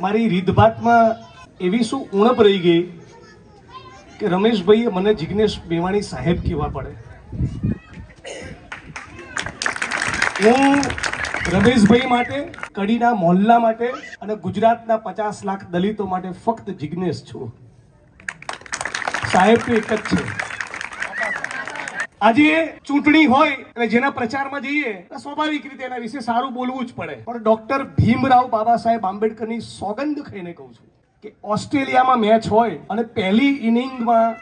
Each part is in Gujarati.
મારી રીતભાતમાં એવી શું ઉણપ રહી ગઈ કે રમેશભાઈએ મને જિગ્નેશ મેવાણી સાહેબ કહેવા પડે. હું રમેશભાઈ માટે, કડીના મોહલ્લા માટે અને ગુજરાતના પચાસ લાખ દલિતો માટે ફક્ત જિગ્નેશ છું. સાહેબ તો એક જ છે. આજે ચૂંટણી હોય અને જેના પ્રચારમાં જઈએ, તો સ્વાભાવિક રીતે એના વિશે સારું બોલવું જ પડે. પણ ડોક્ટર ભીમરાવ બાબા સાહેબ આંબેડકરની સોગંદ ખાઈને કહું છું કે ઓસ્ટ્રેલિયામાં મેચ હોય અને પહેલી ઇનિંગમાં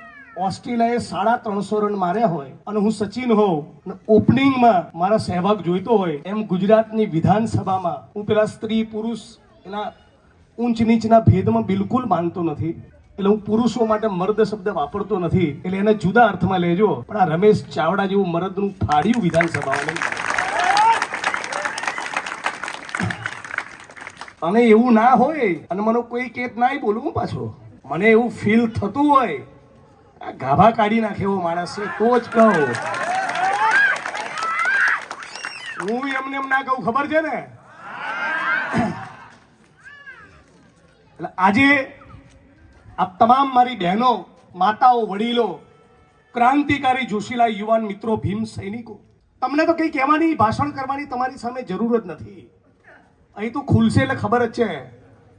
ઓસ્ટ્રેલિયાએ સાડા ત્રણસો રન માર્યા હોય અને હું સચિન હોઉં ઓપનિંગમાં મારા સહેવાગ જોઈતો હોય એમ ગુજરાતની વિધાનસભામાં હું પેલા સ્ત્રી પુરુષ એના ઊંચ નીચના ભેદમાં બિલકુલ માનતો નથી. એટલે હું પુરુષો માટે મર્દ શબ્દ વાપરતો નથી, એટલે એને જુદા અર્થમાં લેજો. પણ આ રમેશ ચાવડા જેવું મર્દનું ફાડ્યું વિધાનસભામાં. અને એવું ના હોય, અને મને કોઈ કેત ના બોલું હું પાછો. મને એવું ફીલ થતું હોય, આ ગાભા કાઢી નાખે એવો માણસ તો જ કહો. હું એમને એમ ના કહું, ખબર છે ને? એટલે આજે આ તમામ મારી બહેનો, માતાઓ, વડીલો, ક્રાંતિકારી જોશીલા યુવાન મિત્રો, ભીમ સૈનિકો, તમને તો કંઈ કહેવાની, ભાષણ કરવાની તમારી સામે જરૂર જ નથી. અહીં તો ખુલશે એટલે ખબર જ છે.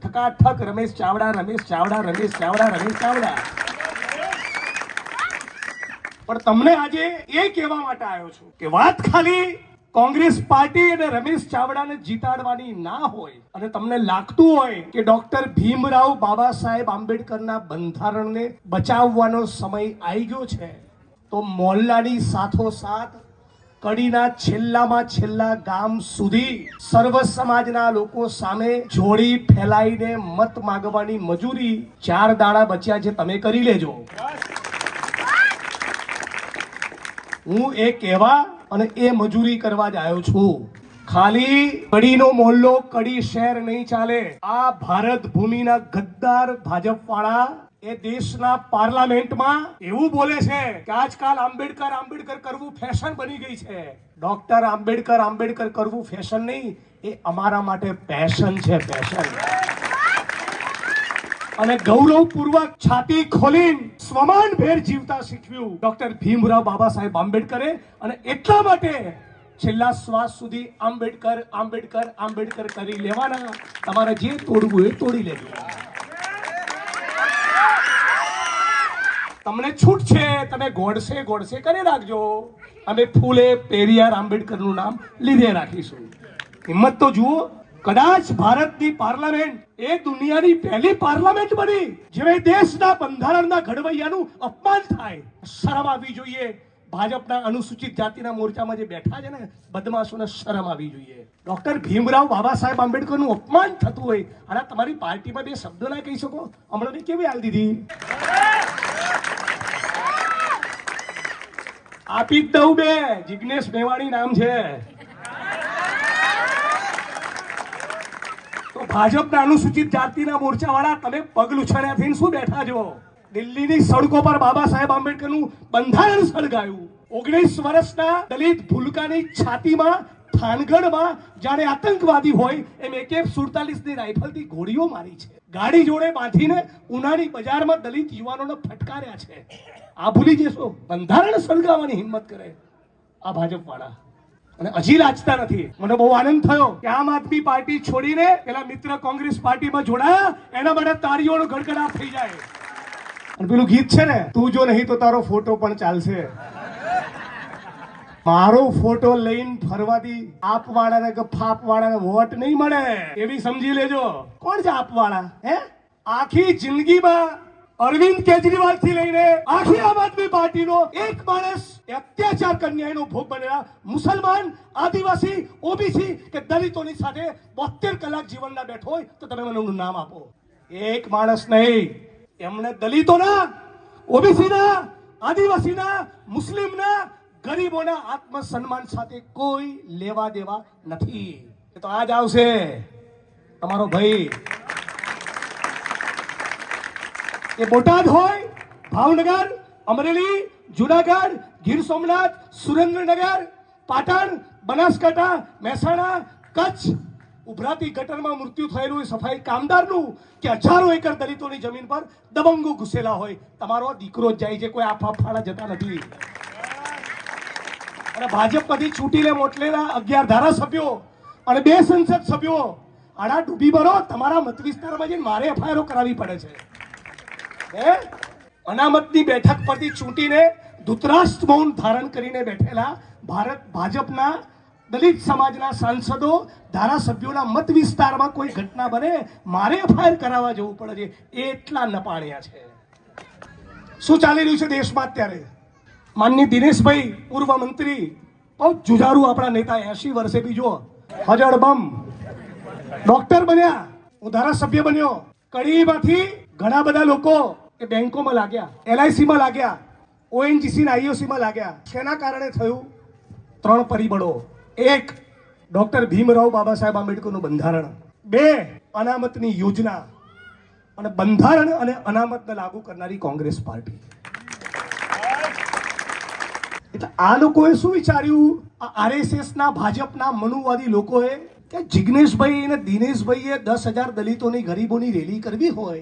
ઠકાઠક રમેશ ચાવડા રમેશ ચાવડા રમેશ ચાવડા રમેશ ચાવડા. પણ તમને આજે એ કહેવા માટે આવ્યો છું કે વાત ખાલી કોંગ્રેસ પાર્ટી અને રમેશ ચાવડાને જીતાડવાની ના હોય અને તમને લાગતું હોય કે ડોક્ટર ભીમરાવ બાબા સાહેબ આંબેડકરના બંધારણને બચાવવાનો સમય આવી ગયો છે, તો મોહલ્લાની સાથોસાથ કડીના છેલ્લામાં છેલ્લા ગામ સુધી સર્વ સમાજના લોકો સામે જોડી ફેલાઈને મત માગવાની મજૂરી ચાર દાડા બચ્યા છે, તમે કરી લેજો. હું એ કહેવા અને એ મજૂરી કરવા જ આવ્યો છું. ખાલી કડીનો મોહલ્લો, કડી શહેર નહીં ચાલે. આ ભારત ભૂમિના ગદ્દાર ભાજપ વાળા એ દેશના પાર્લામેન્ટમાં એવું બોલે છે કે આજકાલ આંબેડકર આંબેડકર કરવું ફેશન બની ગઈ છે. ડોક્ટર આંબેડકર આંબેડકર કરવું ફેશન નહીં, એ અમારા માટે પેશન છે પેશન અને ગૌરવપૂર્વક છાતી ખોલીને સ્વમાન ભેર જીવતા શીખવ્યું. ડોક્ટર ભીમરાવ બાબા સાહેબ આંબેડકરે અને એટલા માટે છેલ્લા શ્વાસ સુધી આંબેડકર આંબેડકર આંબેડકર કરી લેવાના. તમારે જે તોડવું એ તોડી લેજો. તમને છૂટ છે, તમે ગોડસે ગોડસે કરી રાખજો. અમે ફૂલે, પેરિયાર આંબેડકરનું નામ લીધે રાખીશું. હિંમત તો જુઓ કદાચ ભારતની પાર્લામેન્ટ એ દુનિયાની પહેલી પાર્લામેન્ટ બની, જેમાં દેશના બંધારણના ઘડવૈયાનું અપમાન થાય. શરમ આવી જોઈએ. ભાજપના અનુસૂચિત જાતિના મોરચામાં જે બેઠા છે ને, બદમાશોને શરમ આવી જોઈએ. ડોક્ટર ભીમરાવ બાબા સાહેબ આંબેડકરનું અપમાન થતું હોય, અને તમારી પાર્ટીમાં બે શબ્દો ના કહી શકો? હમણાં કેવી હાલ દીધી? આપી દઉં બે. જિગ્નેશ મેવાણી નામ છે. ભાજપના અનુસૂચિત જાતિના મોરચાવાળા તમે પગ ઉછળ્યા થઈને શું બેઠા છો? દિલ્હીની સડકો પર બાબા સાહેબ આંબેડકરનું બંધારણ સળગાયું. ઓગણીસ વર્ષના દલિત ભૂલકાની છાતીમાં, થાનગઢમાં જાણે આતંકવાદી હોય એમ એકે સુડતાલીસની રાઇફલથી ગોળીઓ મારી છે. ગાડી જોડે બાંધીને ઉનાળી બજારમાં દલિત યુવાનોને ફટકાર્યા છે. આ ભૂલી જશો. બંધારણ સળગાવવાની હિંમત કરે આ ભાજપ વાળા અને હજી લાજતા નથી. મને બહુ આનંદ થયો કે આમ આદમી પાર્ટી છોડીને પેલા મિત્ર કોંગ્રેસ પાર્ટીમાં જોડાયા, એના માટે તારીઓનો ગડગડાટ થઈ જાય. અને પેલું ગીત છે ને, તું જો નહીં તો તારો ફોટો પણ ચાલશે. મારો ફોટો લઈને ફરવાથી આપવાળાને કે ફાપવાળાને વોટ નહીં મળે. એવી સમજી લેજો. કોણ છે આપવાળા, હે? આખી જિંદગીમાં અરવિંદ કેજરીવાલથી લઈને આખી આમ આદમી પાર્ટીનો એક માણસ અત્યાચાર કન્યાનો ભોગ બનેલા મુસલમાન, આદિવાસી, ઓબીસી કે દલિતોની સાથે બોતેર કલાક જીવનના બેઠો હોય તો તમે મને એનું નામ આપો. એક માણસ નહીં, એમણે દલિતોના, ઓબીસીના, આદિવાસીના, મુસ્લિમના, ગરીબોના આત્મસન્માન સાથે કોઈ લેવા દેવા નથી. તો આજ આવશે. તમારો ભાઈ એ બોટાદ હોય, ભાવનગર, અમરેલી, જુનાગઢ, ગીર સોમનાથ, સુરેન્દ્રનગર, પાટણ, બનાસકાંઠા, મહેસાણા, કચ્છ. ઉભરાતી ગટરમાં મૃત્યુ થયેલું એ સફાઈ કામદારનું કે હજારો એકર દલિતોની જમીન પર દબંગો ઘૂસેલા હોય. તમારો દીકરો જ જાય છે, કોઈ આફા ફાળા જતા નથી. અને ભાજપમાંથી ચૂંટીને મોટલેલા અગિયાર ધારાસભ્યો અને બે સંસદ સભ્યો. આડા ડૂબી ભરો તમારા મત વિસ્તારમાં જઈને મારે એફઆઈઆર કરાવી પડે છે. હે? અનામતની બેઠક પરથી ચૂંટીને ધૂતરાષ્ટ્ર મૌન ધારણ કરીને બેઠેલા ભારત ભાજપના દલિત સમાજના સાંસદો, ધારાસભ્યોના મત વિસ્તારમાં કોઈ ઘટના બને, મારે એફઆઈઆર કરાવવા જવું પડે છે. એટલા નપાણ્યા છે. શું ચાલી રહ્યું છે દેશમાં અત્યારે? માનની દિનેશભાઈ, પૂર્વ મંત્રી બહુ જુજારું આપણા નેતા એસી વર્ષે બીજો હજળ બમ. ડોક્ટર બન્યા. હું ધારાસભ્ય બન્યો. કડીમાંથી ઘણા બધા લોકો એ બેંકોમાં લાગ્યા, એલઆઈસીમાં લાગ્યા, ઓએનજીસી ને આઈઓસીમાં લાગ્યા. શેના કારણે થયું? ત્રણ પરિબળો. એક, ડોક્ટર ભીમરાવ બાબા સાહેબ આંબેડકરનું બંધારણ. બે, અનામતની યોજના. અને બંધારણ અને અનામતને લાગુ કરનારી કોંગ્રેસ પાર્ટી. એટલે આ લોકોએ શું વિચાર્યું? આ આરએસએસના, ભાજપના મનુવાદી લોકોએ કે જિગ્નેશભાઈ અને દિનેશભાઈએ દસ હજાર દલિતોની ગરીબોની રેલી કરવી હોય,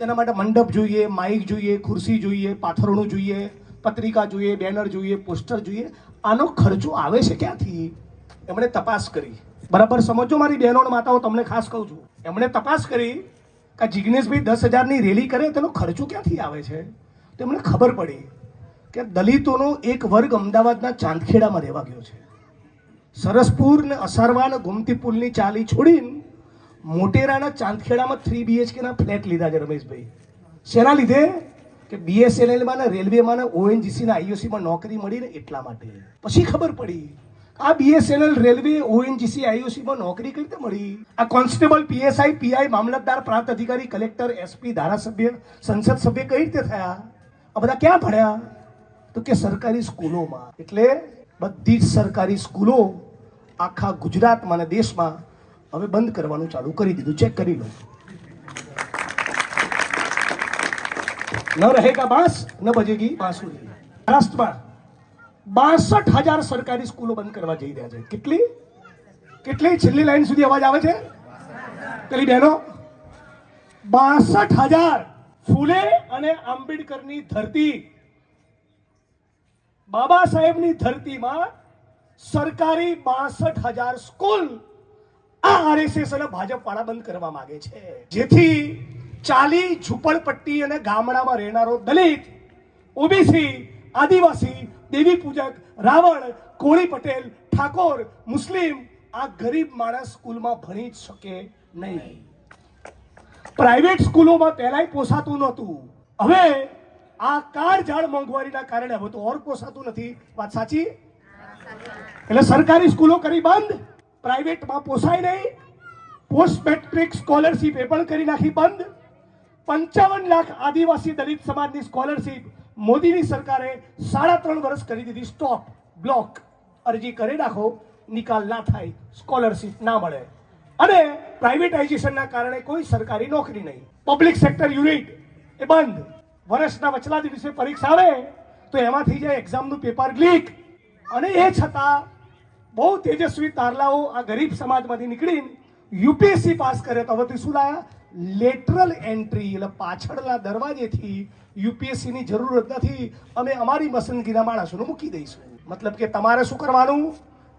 તેના માટે મંડપ જોઈએ, માઇક જોઈએ, ખુરશી જોઈએ, પાથરણું જોઈએ, પત્રિકા જોઈએ, બેનર જોઈએ, પોસ્ટર જોઈએ. આનો ખર્ચો આવે છે ક્યાંથી? એમણે તપાસ કરી. બરાબર સમજો મારી બહેનો માતાઓ, તમને ખાસ કહું છું. એમણે તપાસ કરી કે આ જિગ્નેશભાઈ દસ હજારની રેલી કરે, તેનો ખર્ચો ક્યાંથી આવે છે? તો એમને ખબર પડી કે દલિતોનો એક વર્ગ અમદાવાદના ચાંદખેડામાં રહેવા ગયો છે. સરસપુર ને અસારવા ને ગોમતી પુલની ચાલી છોડીને મોટેરાના ચાંદખેડામાં થ્રી બીએચકેના ફ્લેટ લીધા છે રમેશભાઈ. શેના લીધે? કે બીએસએનએલમાં ને રેલવેમાં ને ઓએનજીસીના આઈઓસીમાં નોકરી મળી ને એટલા માટે. પછી ખબર પડી, આ બીએસએનએલ રેલવે ઓએનજીસી આઈઓસીમાં નોકરી કઈ રીતે મળી? આ કોન્સ્ટેબલ પીએસઆઈ પીઆઈ મામલતદાર પ્રાંત અધિકારી, કલેક્ટર એસપી ધારાસભ્ય, સંસદ સભ્ય કઈ રીતે થયા? આ બધા ક્યાં ભણ્યા? તો કે સરકારી સ્કૂલોમાં. એટલે બધી જ સરકારી સ્કૂલો આખા ગુજરાતમાં અને દેશમાં હવે બંધ કરવાનું ચાલુ કરી દીધું. ચેક કરી લો. ન રહેગા બાંસ? ન બજેગી? બાંસુરી મહારાષ્ટ્રમાં બાસઠ હજાર સરકારી સ્કૂલો બંધ કરવા જઈ રહ્યા છે. કેટલી? કેટલી? છેલ્લી લાઈન સુધી અવાજ આવે છે? પેલી બહેનો. બાસઠ હજાર ફૂલે અને આંબેડકરની ધરતી. બાબા સાહેબની ધરતીમાં સરકારી બાસઠ હજાર સ્કૂલ આ આરએસએસ અને ભાજપ વાળા બંધ કરવા માંગે છે. જેથી ચાલી ઝુંપડપટ્ટી અને ગામડામાં રહેનારો દલિત, ઓબીસી, આદિવાસી, દેવી પૂજક, રાવણ, કોળી પટેલ, ઠાકોર, મુસ્લિમ આ ગરીબ માણસ સ્કૂલમાં ભણી જ શકે નહીં. પ્રાઇવેટ સ્કૂલોમાં પહેલાય પોસાતું નહોતું. હવે આ કાર ઝાડ મોંઘવારીના કારણે હવે તો ઓર પોસાતું નથી. વાત સાચી? એટલે સરકારી સ્કૂલો કરી બંધ, પ્રાઇવેટમાં પોસાય નહીં. પોસ્ટ મેટ્રિક સ્કોલરશીપ એ પણ કરી નાખી બંધ. પંચાવન લાખ આદિવાસી દલિત સમાજની સ્કોલરશીપ મોદીની સરકારે સાડા ત્રણ વર્ષ કરી દીધી. સ્ટોપ બ્લોક અરજી કરી નાખો. નિકાલ ના થાય. સ્કોલરશીપ ના મળે. અને પ્રાઇવેટાઇઝેશનના કારણે કોઈ સરકારી નોકરી નહીં. પબ્લિક સેક્ટર યુનિટ એ બંધ. વર્ષના વચલા દિવસે પરીક્ષા આવે, તો એમાંથી જાય એક્ઝામનું પેપર લીક અને એ છતાં બહુ તેજસ્વી તારલાઓ આ ગરીબ સમાજમાંથી નીકળીને યુપીએસસી પાસ કરે તો હવે શું લાયા? લેટરલ એન્ટ્રી, એટલે પાછળના દરવાજેથી યુપીએસસીની જરૂરત નથી. અમે અમારી પસંદગીના માણસોને મૂકી દઈશું. મતલબ કે તમારે શું કરવાનું?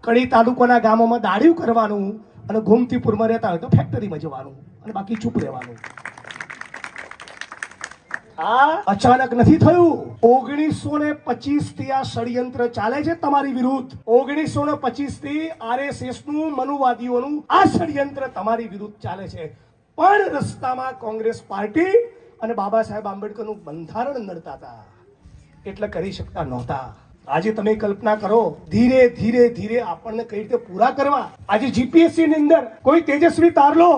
કડી તાલુકાના ગામોમાં દાડિયું કરવાનું અને ગોમતીપુરમાં રહેતા હોય તો ફેક્ટરીમાં જવાનું અને બાકી ચૂપ રહેવાનું. અચાનક નથી થયું. ઓગણીસો ને પચીસથી આ ષડયંત્ર ચાલે છે તમારી વિરુદ્ધ. ઓગણીસો ને પચીસથી આરએસએસનું મનુવાદીઓનું આ ષડયંત્ર તમારી વિરુદ્ધ ચાલે છે. પણ રસ્તામાં કોંગ્રેસ પાર્ટી અને બાબા સાહેબ આંબેડકરનું બંધારણ નડતા હતા. એટલે કરી શકતા નહોતા. આજે તમે કલ્પના કરો, ધીરે ધીરે ધીરે આપણને કઈ રીતે પૂરા કરવા? આજે જીપીએસસી ની અંદર કોઈ તેજસ્વી તારલો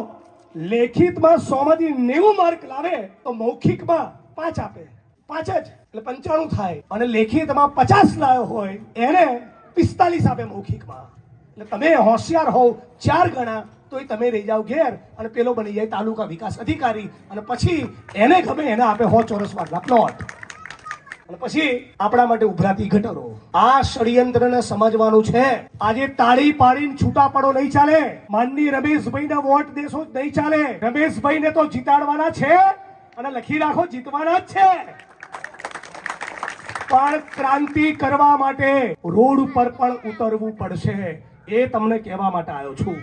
લેખિતમાં સો માંથી નેવું માર્ક લાવે તો મૌખિકમાં પાંચ આપે. પાંચ જ. એટલે પંચાણું થાય. અને લેખિતમાં પચાસ લાવ્યો હોય, એને પિસ્તાલીસ આપે મૌખિકમાં. એટલે તમે હોશિયાર હોવ ચાર ગણા, તોય તમે રહી જાઓ ઘેર અને પેલો બની જાય તાલુકા વિકાસ અધિકારી અને પછી એને ગમે એને આપે હો ચોરસ વાટલા પ્લોટ. અને પછી આપણા માટે ઉભરાતી ગટરો. આ ષડયંત્રને સમજવાનું છે. આજે તાળી પાડીને છૂટા પડો નહીં ચાલે. માનની રમેશભાઈને વોટ દેશો જ નહીં ચાલે. રમેશભાઈને તો જીતાડવાના છે. અને લખી રાખો, જીતવાના જ છે. પણ ક્રાંતિ કરવા માટે રોડ ઉપર પણ ઉતરવું પડશે. એ તમને કહેવા માટે આવ્યો છું.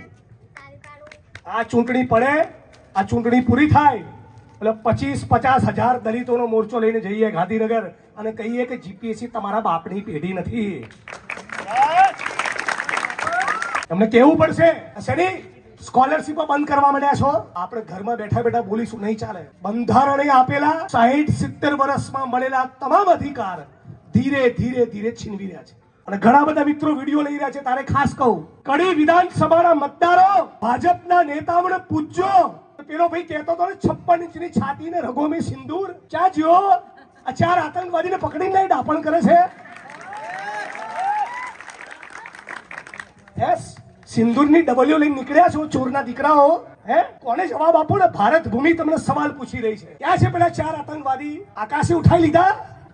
આ ચૂંટણી પડે, આ ચૂંટણી પૂરી થાય. એટલે પચીસ પચાસ હજાર દલિતોનો મોરચો લઈને જઈએ ગાંધીનગર અને કહીએ કે જીપીએસસી તમારા બાપની પેઢી નથી. તમને કેવું પડશે? શેની સ્કોલરશીપ બંધ કરવા માંડ્યા છો? આપણે ઘરમાં બેઠા બેઠા બોલીશું, નહીં ચાલે. બંધારણે આપેલા સાહીઠ સિત્તેર વર્ષમાં મળેલા તમામ અધિકાર ધીરે ધીરે ધીરે છીનવી રહ્યા છે. અને ઘણા બધા મિત્રો વીડિયો લઈ રહ્યા છે, તારે ખાસ કહું. કડી વિધાનસભાના મતદારો ભાજપના નેતાઓને પૂછજો પેલો ભાઈ કહેતો હતો ને, છપ્પન ઇંચની છાતી ને રગો મેં સિંદૂર. ચા જ્યો આ ચાર આતંકવાદીને પકડીને લઈ ડાપણ કરે છે. યસ સિંદૂરની ડબલ્યુ લઈને નીકળ્યા છો ચોરના દીકરાઓ, હે? કોને જવાબ આપો ને? ભારત ભૂમિ તમને સવાલ પૂછી રહી છે. ક્યાં છે પેલા ચાર આતંકવાદી? આકાશે ઉઠાઈ લીધા?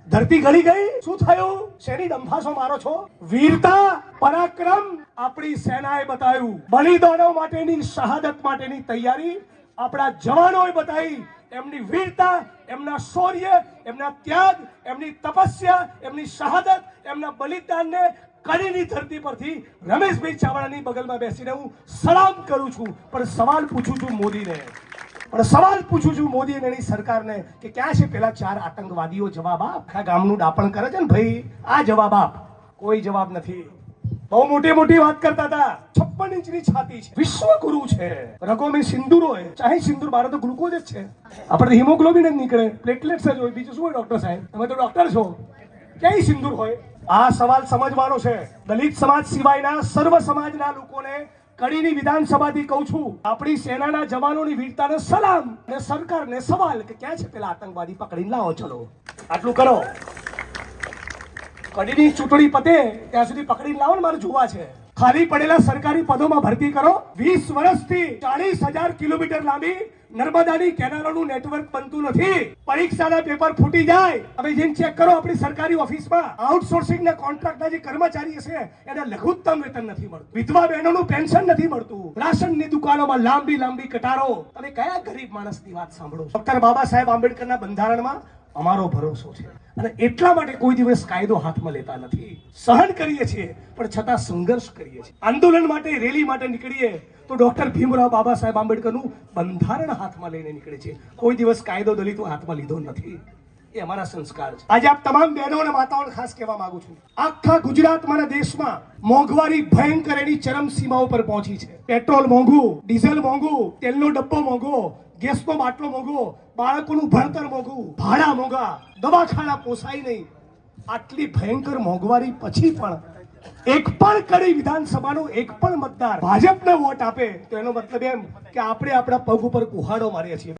ધરતી ગળી ગઈ? શું થયું? શેની ડંફાસો મારો છો? વીરતા, પરાક્રમ આપણી સેનાએ બતાવ્યું. બલિદાનો માટેની, શહાદત માટેની તૈયારી આપણા જવાનોએ બતાવી. એમની વીરતા, એમના શૌર્ય, એમના ત્યાગ, એમની તપસ્યા, એમની શહાદત, એમના બલિદાનને કડીની ધરતી પરથી રમેશભાઈ ચાવડાની બગલમાં બેસીને હું સલામ કરું છું. પણ સવાલ પૂછું છું મોદીને. પણ સવાલ પૂછું છું મોદી અને એની સરકારને કે ક્યાં છે પેલા ચાર આતંકવાદીઓ? જવાબ આપ. આખા ગામનું ડાપણ કરે છે ને ભાઈ? આ જવાબ આપ. કોઈ જવાબ નથી. બહુ મોટી મોટી વાત કરતા હતા. છપ્પન ઇંચની છાતી છે. વિશ્વગુરુ છે. રગો મેં સિંદૂર હોય ચાહે સિંદૂર મારો તો ગ્લુકોઝ જ છે. આપણે હિમોગ્લોબિન જ નીકળે. પ્લેટલેટ્સ જ હોય. બીજું શું હોય ડોક્ટર સાહેબ? તમે તો ડોક્ટર છો. ક્યાંય સિંદૂર હોય? આ સવાલ સમજવાનો છે. દલિત સમાજ સિવાયના સર્વ સમાજના લોકોને કડીની વિધાનસભાથી કહું છું, આપણી સેનાના જવાનોની વીરતાને સલામ અને સરકારને સવાલ કે ક્યાં છે પેલા આતંકવાદી? પકડીને લાવો, ચલો. આટલું કરો. કડીની ચૂંટણી પતે, ત્યાં સુધી પકડીને લાવો ને મારે જોવા છે. ખાલી પડેલા સરકારી પદોમાં ભરતી કરો. વીસ વર્ષથી ચાલીસ હજાર કિલોમીટર લાંબી નર્મદાની કેનાલોનું નેટવર્ક બનતું નથી. પરીક્ષાના પેપર ફૂટી જાય. હવે જેમ ચેક કરો આપણી સરકારી ઓફિસમાં આઉટસોર્સિંગના કોન્ટ્રાક્ટના જે કર્મચારી છે એને લઘુત્તમ વેતન નથી મળતું. વિધવા બહેનોનું પેન્શન નથી મળતું. રાશનની દુકાનોમાં લાંબી લાંબી કટારો. તમે કયા ગરીબ માણસની વાત સાંભળો ડોક્ટર બાબા સાહેબ આંબેડકરના બંધારણમાં અમારો ભરોસો છે. અને એટલા માટે કોઈ દિવસ કાયદો હાથમાં લેતા નથી. સહન કરીએ છીએ, પણ છતાં સંઘર્ષ કરીએ છીએ. આંદોલન માટે, રેલી માટે નીકળીએ તો ડૉક્ટર ભીમરાવ બાબા સાહેબ આંબેડકરનું બંધારણ હાથમાં લઈને નીકળે છે. કોઈ દિવસ કાયદો દલિતો હાથમાં લીધો નથી. એ અમારા સંસ્કાર છે. આજે આપ તમામ બહેનો અને માતાઓને ખાસ કહેવા માંગુ છું. આખા ગુજરાતમાં દેશમાં મોંઘવારી ભયંકર એની ચરમ સીમા ઉપર પહોંચી છે. પેટ્રોલ મોંઘું, ડીઝલ મોંઘું, તેલનો ડબ્બો મોંઘો, ગેસનો બાટલો મોંઘો, બાળકોનું ભણતર મોંઘું, ભાડા મોંઘા, દવાખાના પોસાય નહીં. આટલી ભયંકર મોંઘવારી પછી પણ એક પણ કડી વિધાનસભાનો એક પણ મતદાર ભાજપને વોટ આપે તો એનો મતલબ એમ કે આપણે આપણા પગ ઉપર કુહાડો મારીએ છીએ.